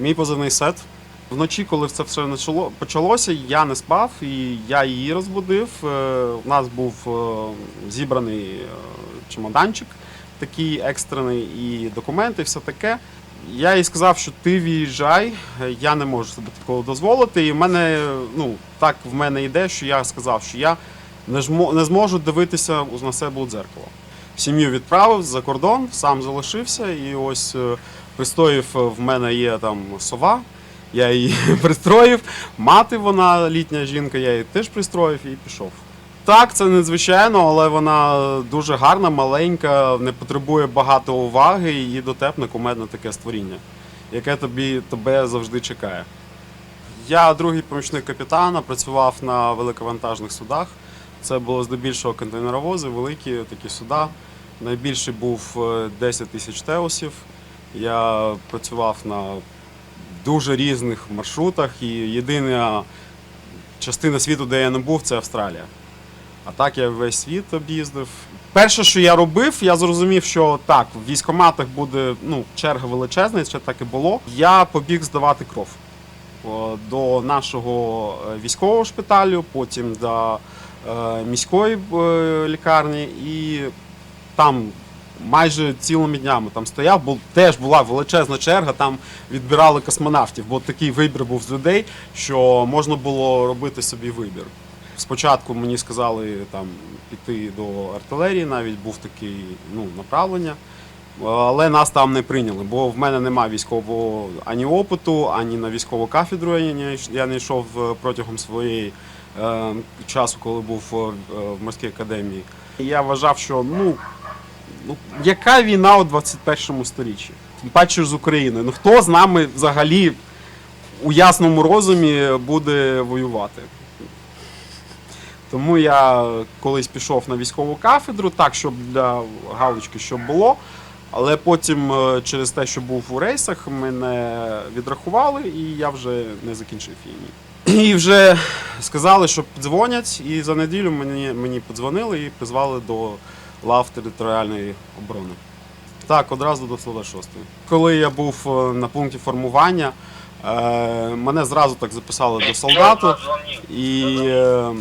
Мій позивний сет. Вночі, коли це все почалося, я не спав і я її розбудив. Е, У нас був е, зібраний е, чемоданчик, такий екстрений, і документи, і все таке. Я їй сказав, що ти виїжджай, я не можу собі такого дозволити. І в мене, ну, так в мене йде, що я сказав, що я не, жмо, не зможу дивитися на себе у дзеркало. Сім'ю відправив за кордон, сам залишився, і ось е, пристроїв е, в мене є там сова. Я її пристроїв. Мати вона літня жінка, я її теж пристроїв і пішов. Так, це незвичайно, але вона дуже гарна, маленька, не потребує багато уваги і дотепне кумедне таке створіння, яке тобі тебе завжди чекає. Я другий помічник капітана, працював на великовантажних судах. Це було здебільшого контейнеровози, великі такі суда. Найбільший був е, 10 тисяч теосів. Я працював на дуже різних маршрутах, і єдина частина світу, де я не був, це Австралія. А так я весь світ об'їздив. Перше, що я робив, я зрозумів, що так, в військкоматах буде ну, черга величезна, це так і було. Я побіг здавати кров до нашого е, військового шпиталю, потім до е, міської е, лікарні, і там майже цілими днями там стояв, бо теж була величезна черга, там відбирали космонавтів, бо такий вибір був з людей, що можна було робити собі вибір. Спочатку мені сказали там піти до артилерії, навіть був такий ну, направлення. Але нас там не прийняли, бо в мене немає військового ані опиту, ані на військову кафедру я не, йшов е, протягом своєї е, часу, коли був е, в морській академії. Я вважав, що ну, ну яка війна у 21 сторіччі? Тим паче з Україною. Ну хто з нами взагалі у ясному розумі буде воювати? Тому я колись пішов на військову кафедру, так, щоб для галочки щоб було. Але потім е, через те, що був у рейсах, мене відрахували, і я вже не закінчив її. І вже сказали, що подзвонять, і за неділю мені, мені подзвонили і призвали до лав територіальної оборони. Так, одразу до Слова 6. Коли я був е, на пункті формування, е, мене зразу так записали до солдату. І е,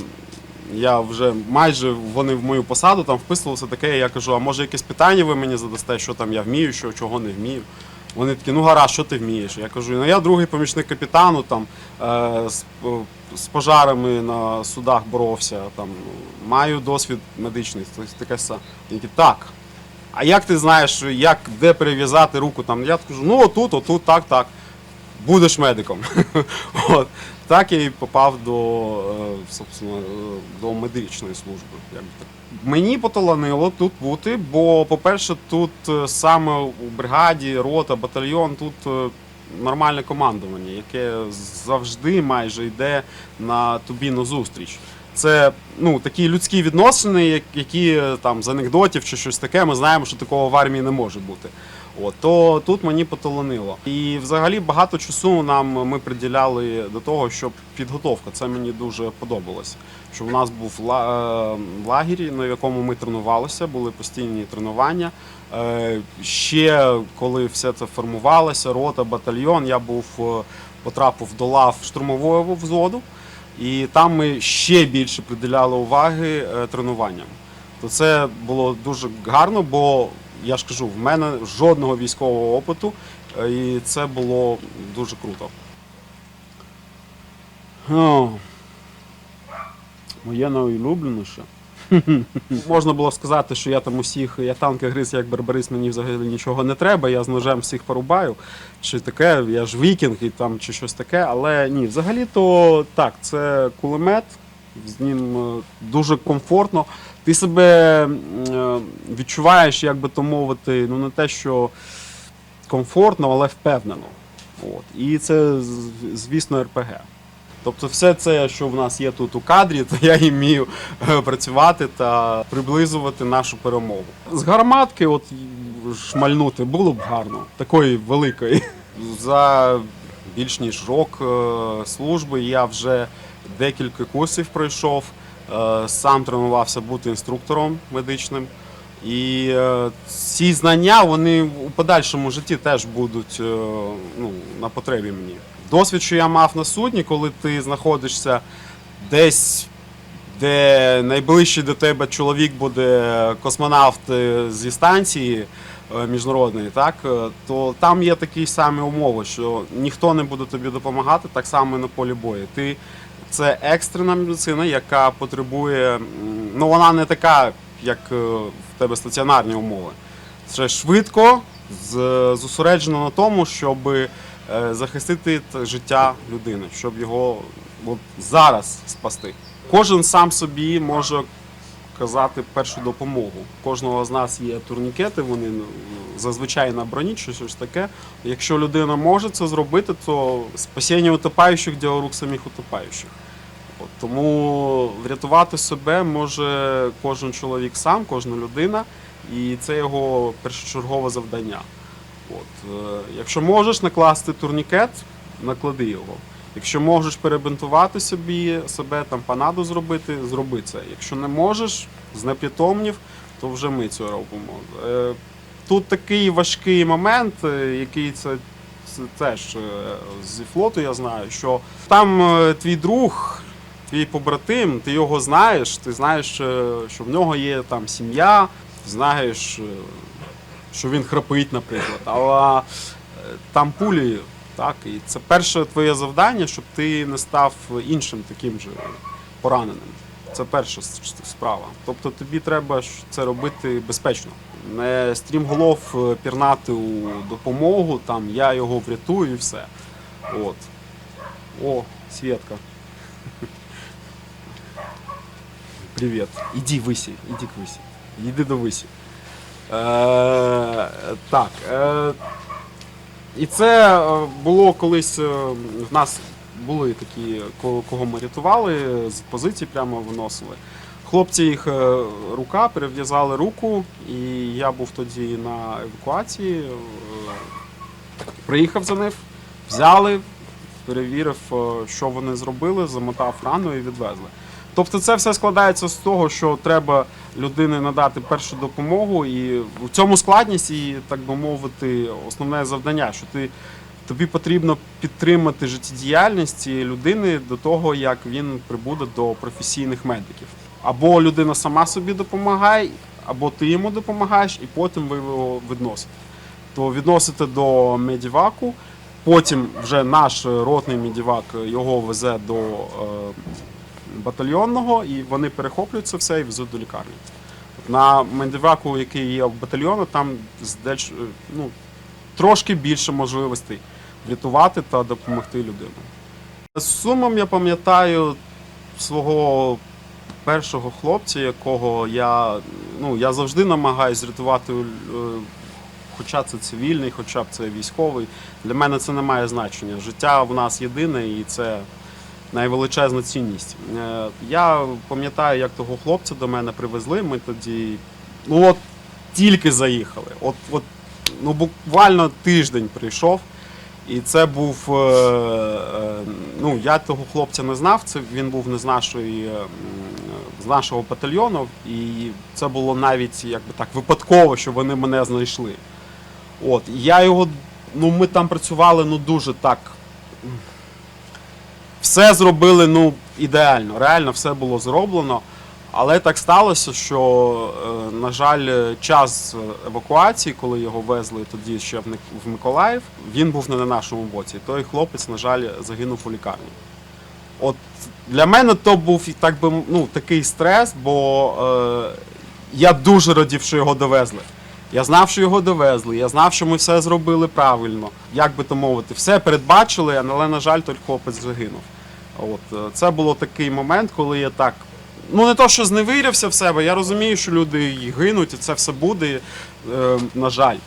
я вже майже вони в мою посаду там вписувалися таке. Я кажу, а може якесь питання ви мені задасте, що там я вмію, що чого не вмію. Вони такі, ну гаразд, що ти вмієш? Я кажу, ну я другий помічник капітану, там е, з, пожарами на судах боровся, там маю досвід медичний, таке. Так. А як ти знаєш, як де перев'язати руку? Там я кажу, ну отут, отут, так, так. Будеш медиком. От. Так я і попав до, е, собственно, до медичної служби. Мені поталанило тут бути, бо, по-перше, тут е, саме у бригаді, рота, батальйон, тут е, нормальне командування, яке завжди майже йде на тобі на зустріч. Це ну, такі людські відносини, як- які там з анекдотів чи щось таке, ми знаємо, що такого в армії не може бути. От, то тут мені поталанило. І взагалі багато часу нам ми приділяли до того, щоб підготовка. Це мені дуже подобалося. Що в нас був е, лагерь, на якому ми тренувалися, були постійні тренування. Е, Ще коли все це формувалося, рота, батальйон, я був е, потрапив до лав штурмового взводу, і там ми ще більше приділяли уваги е, тренуванням. То це було дуже гарно, бо я ж кажу, в мене жодного військового опиту, і це було дуже круто. Моє найулюбленіше. Можна було сказати, що я там усіх, я танки гриз як барбарис, мені взагалі нічого не треба, я з ножем всіх порубаю, чи таке, я ж вікінг і там чи щось таке, але ні, взагалі-то так, це кулемет, з ним е, дуже комфортно. Ти себе е, відчуваєш, як би то мовити, ну не те, що комфортно, але впевнено. От. І це, звісно, РПГ. Тобто все це, що в нас є тут у кадрі, то я і вмію е, працювати та приблизувати нашу перемогу. З гарматки от шмальнути було б гарно, такої великої. За більш ніж рок е, служби я вже декілька курсів пройшов, е, сам тренувався бути інструктором медичним. І ці знання вони у подальшому житті теж будуть ну, на потребі мені. Досвід, що я мав на судні, коли ти знаходишся десь, де найближчий до тебе чоловік буде космонавт е, зі станції е, міжнародної, так, е, то там є такі самі умови, що ніхто не буде тобі допомагати, так само і на полі бою. Ти це екстрена медицина, яка потребує, ну вона не така, як в тебе стаціонарні умови. Це швидко, зосереджено на тому, щоб захистити життя людини, щоб його от зараз спасти. Кожен сам собі може казати першу допомогу. Кожного з нас є турнікети, вони ну, зазвичай на броні чи щось таке. Якщо людина може це зробити, то спасіння утопаючих діло рук самих утопаючих. От, тому врятувати себе може кожен чоловік сам, кожна людина, і це його першочергове завдання. От, е, якщо можеш накласти турнікет, наклади його. Якщо можеш перебинтувати собі себе, там панаду зробити, зроби це. Якщо не можеш, знепритомнів, то вже ми це робимо. Е, Тут такий важкий момент, е, який це, це теж зі флоту я знаю, що там твій друг, твій побратим, ти його знаєш, ти знаєш, що в нього є там сім'я, знаєш, що він храпить, наприклад. Але е, там пулі, так, і це перше твоє завдання, щоб ти не став іншим таким же пораненим. Це перша справа. Тобто тобі треба це робити безпечно. Не стрімголов е, пірнати у допомогу, там я його врятую і все. От. О, Свєтка. Привіт. Іди висі, іди к висі. Йди до висі. Е, так. Е, і це е, було колись. е, В нас були такі, кого ми рятували, з позицій прямо виносили. Хлопці їх рука, перев'язали руку, і я був тоді на евакуації. Приїхав за них, взяли, перевірив, що вони зробили, замотав рану і відвезли. Тобто це все складається з того, що треба людині надати першу допомогу, і в цьому складність і, так би мовити, основне завдання, що ти, тобі потрібно підтримати життєдіяльність цієї людини до того, як він прибуде до професійних медиків. Або людина сама собі допомагає, або ти йому допомагаєш, і потім ви його відносите. То відносите до медіваку, потім вже наш ротний медівак його везе до е, батальйонного, і вони перехоплюють це все і везуть до лікарні. На медиваку, який є в батальйону, там здеч, ну, трошки більше можливостей врятувати та допомогти людині. З сумом я пам'ятаю свого першого хлопця, якого я, ну, я завжди намагаюся рятувати, е, хоча це цивільний, хоча б це військовий. Для мене це не має значення. Життя в нас єдине і це найвеличезна цінність. Е, Я пам'ятаю, як того хлопця до мене привезли. Ми тоді, ну от тільки заїхали. От, от ну буквально тиждень прийшов. І це був, е, е, ну я того хлопця не знав. Це він був не з нашої, з нашого батальйону, і це було навіть якби так випадково, що вони мене знайшли. От я його, ну ми там працювали ну дуже так. Все зробили ну ідеально, реально все було зроблено. Але так сталося, що, е, на жаль, час евакуації, коли його везли тоді ще в Миколаїв, він був не на нашому боці. Той хлопець, на жаль, загинув у лікарні. От для мене то був так би ну, такий стрес, бо е, я дуже радів, що його довезли. Я знав, що його довезли, я знав, що ми все зробили правильно, як би то мовити, все передбачили, але, на жаль, той хлопець загинув. От е, це було такий момент, коли я так. Ну, не то, що зневирився в себе, я розумію, що люди і гинуть, і це все буде, е, на жаль.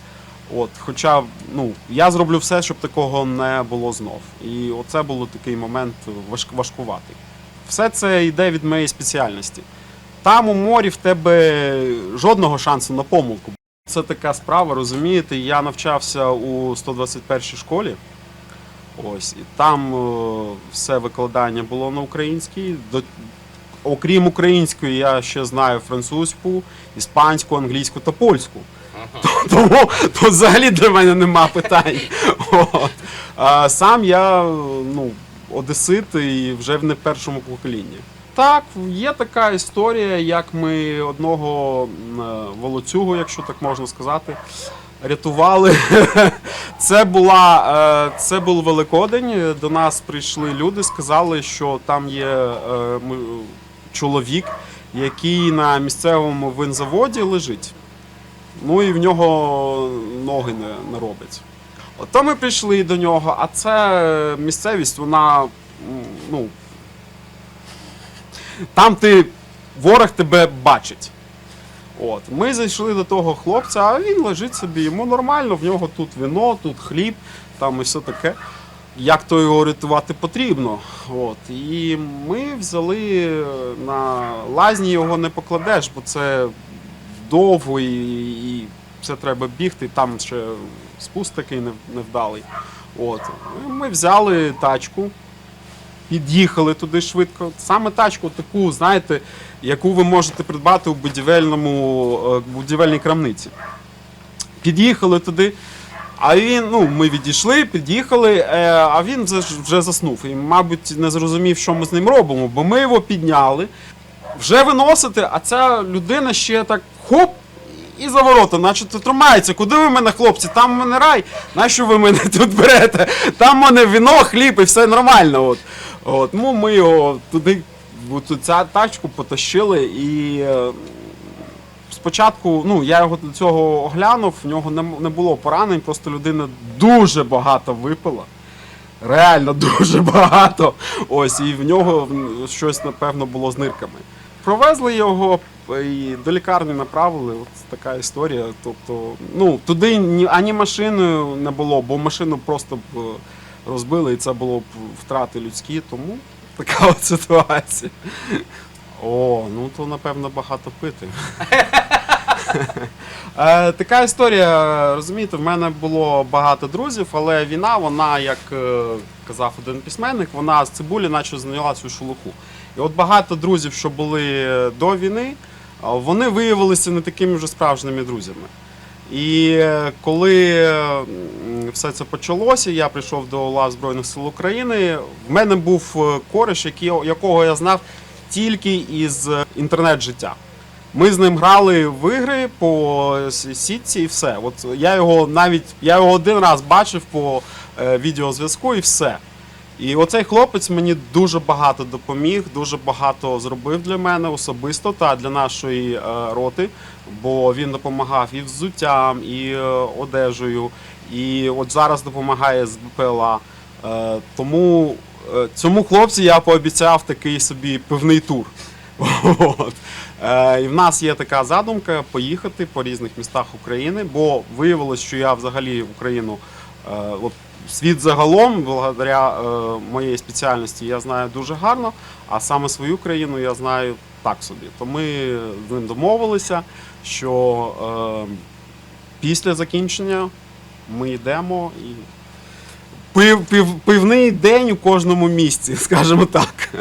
От, хоча ну, я зроблю все, щоб такого не було знов. І оце було такий момент важк, важкуватий. Все це йде від моєї спеціальності. Там у морі в тебе жодного шансу на помилку. Це така справа, розумієте, я навчався у 121 школі. Ось, і там е, все викладання було на українській. До, окрім української, я ще знаю французьку, іспанську, англійську та польську. Тому тут взагалі для мене нема питань. От. А, сам я ну, одесит і вже не першому поколінні. Так, є така історія, як ми одного е, волоцюгу, якщо так можна сказати, рятували. Це, була, е, це був Великодень. До нас прийшли люди, сказали, що там є е, чоловік, який на місцевому винзаводі лежить. Ну і в нього ноги не, не робить. Ото ми прийшли до нього, а це місцевість, вона. ну, там ти ворог тебе бачить. От. Ми зайшли до того хлопця, а він лежить собі, йому нормально, в нього тут вино, тут хліб, там і все таке. Як то його рятувати потрібно. От. І ми взяли е, на лазні його не покладеш, бо це довго і, і це треба бігти, там ще спуск такий невдалий. От. Ми взяли тачку, під'їхали туди швидко. Саме тачку таку, знаєте, яку ви можете придбати у будівельному, е, будівельній крамниці. Під'їхали туди. А він, ну, ми відійшли, під'їхали, е, а він вже, заснув. І, мабуть, не зрозумів, що ми з ним робимо, бо ми його підняли, вже виносити, а ця людина ще так хоп. І за ворота, наче тримається. Куди ви мене, хлопці? Там в мене рай. Нащо ви мене тут берете? Там в мене віно, хліб і все нормально. От. От. Ну, ми його туди, в ця тачку потащили і. е, Спочатку, ну я його до цього оглянув, в нього не, не було поранень, просто людина дуже багато випила. Реально дуже багато. Ось, і в нього щось, напевно, було з нирками. Провезли його і до лікарні направили. От така історія. Тобто, ну, туди ні, ані машиною не було, бо машину просто б розбили, і це було б втрати людські, тому така от ситуація. О, ну то напевно багато пити. Е, Така історія, розумієте, в мене було багато друзів, але війна, вона, як е, казав один письменник, вона з цибулі наче зайняла цю шелуху. І от багато друзів, що були до війни, а, вони виявилися не такими вже справжніми друзями. І е, коли е, все це почалося, я прийшов до лав Збройних сил України. В мене був е, кореш, якого я знав тільки із е, інтернет-життя. Ми з ним грали в ігри по сітці і все. От я його навіть я його один раз бачив по е, відеозв'язку і все. І оцей хлопець мені дуже багато допоміг, дуже багато зробив для мене особисто та для нашої е, роти, бо він допомагав і взуттям, і е, одежею, і от зараз допомагає з БПЛА. Е, тому е, цьому хлопцю я пообіцяв такий собі певний тур. От. Е, і в нас є така задумка поїхати по різних містах України, бо виявилось, що я взагалі Україну, е, от світ загалом, благодаря моєї спеціальності, я знаю дуже гарно, а саме свою країну я знаю так собі. То ми з ним домовилися, що е, після закінчення ми йдемо і. Пив, пив, пивний день у кожному місці, скажімо так.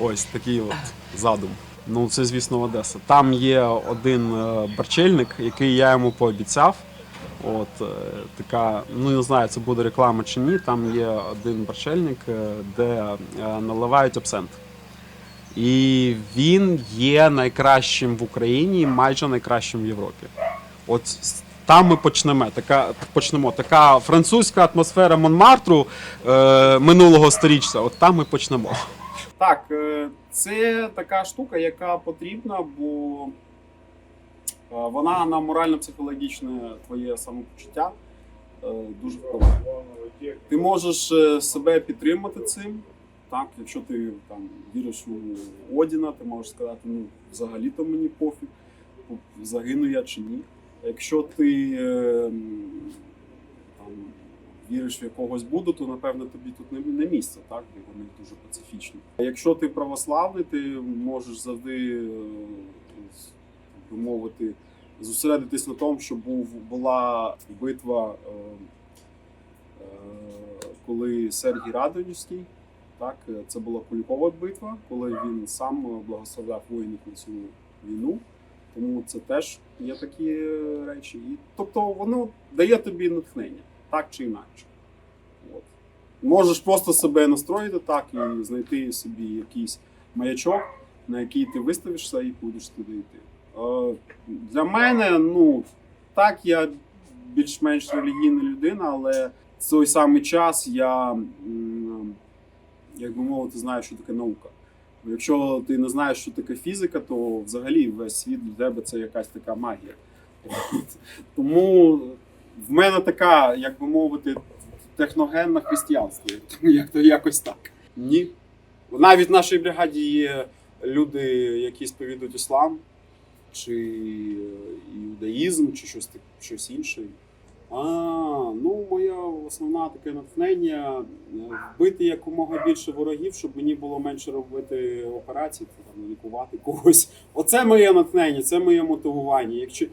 Ось такий от задум. Ну, це, звісно, Одеса. Там є один е, барчельник, який я йому пообіцяв. От е, така, ну не знаю, це буде реклама чи ні. Там є один барчельник, е, де наливають абсент. І він є найкращим в Україні, майже найкращим в Європі. От там ми почнемо. Така почнемо. Така французька атмосфера Монмартру е, минулого сторіччя. От там ми почнемо. Так, е, це така штука, яка потрібна, бо е, вона на морально-психологічне твоє самопочуття е, дуже впливає. Ти можеш себе підтримати цим. Так, якщо ти там віриш у Одіна, ти можеш сказати, ну взагалі-то мені пофіг, загину я чи ні. Якщо ти е, там, віриш в якогось Буду, то напевно тобі тут не, місце, так? І вони дуже пацифічні. А якщо ти православний, ти можеш завжди, е, би мовити, зосередитись на тому, що був, була битва, е, е, коли Сергій Радонівський Так, це була Кулікова битва, коли він сам благословляв воїнів на цю війну. Тому це теж є такі речі. І, тобто воно дає тобі натхнення, так чи інакше. От. Можеш просто себе настроїти так і знайти собі якийсь маячок, на який ти виставишся і будеш туди йти. Е, для мене, ну, так, я більш-менш релігійна людина, але в той самий час я, як би мовити, знаю, що таке наука. Якщо ти не знаєш, що таке фізика, то взагалі весь світ для тебе це якась така магія. Тому в мене така, як би мовити, техногенна християнство. Як то якось так. Ні. Навіть в нашій бригаді є люди, які сповідують іслам, чи е, іудаїзм, чи щось, щось інше. А, ну моя основна таке натхнення е, вбити якомога більше ворогів, щоб мені було менше робити операцій, там, лікувати когось. Оце моє натхнення, це моє мотивування. Якщо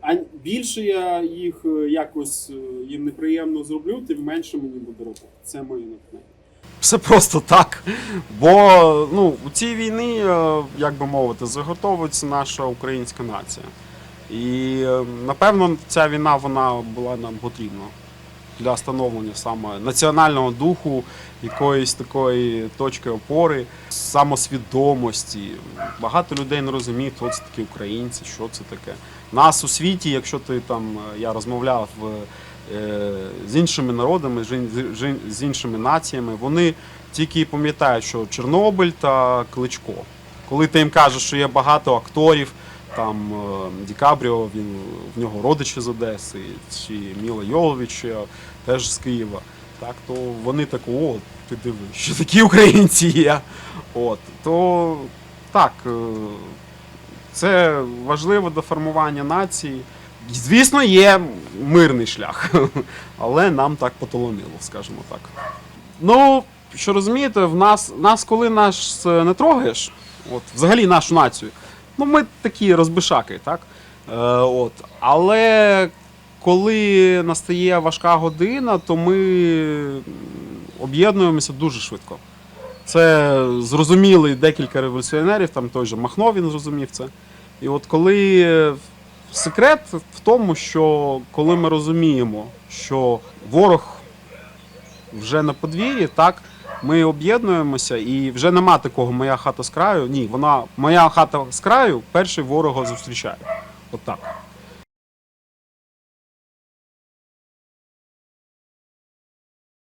а більше я їх е, якось е, їм неприємно зроблю, тим менше мені буде робити. Це моє натхнення. Все просто так. Бо ну, у цій війні, як би мовити, заготовується наша українська нація. І е, напевно ця війна вона була нам потрібна для становлення саме національного духу, якоїсь такої точки опори, самосвідомості. Багато людей не розуміє, хто це такі українці, що це таке. Нас у світі, якщо ти там е, я розмовляв е, з іншими народами, з іншими націями, вони тільки пам'ятають, що Чорнобиль та Кличко. Коли ти їм кажеш, що є багато акторів, там е, Ді Кабріо, він в нього родичі з Одеси, чи Міла Йовович е, теж з Києва. Так, то вони так, о, ти диви, що такі українці є. От, то так, е, це важливо до формування нації. Звісно, є мирний шлях, але нам так потолонило, скажімо так. Ну, що розумієте, в нас, нас коли наш е, не трогаєш, от, взагалі нашу націю, ну ми такі розбишаки, так? Е, от. Але коли настає важка година, то ми об'єднуємося дуже швидко. Це зрозуміли декілька революціонерів, там той же Махно він зрозумів це. І от коли секрет в тому, що коли ми розуміємо, що ворог вже на подвір'ї, так, ми об'єднуємося, і вже нема такого моя хата з краю. Ні, вона моя хата з краю перший ворога зустрічає. От так.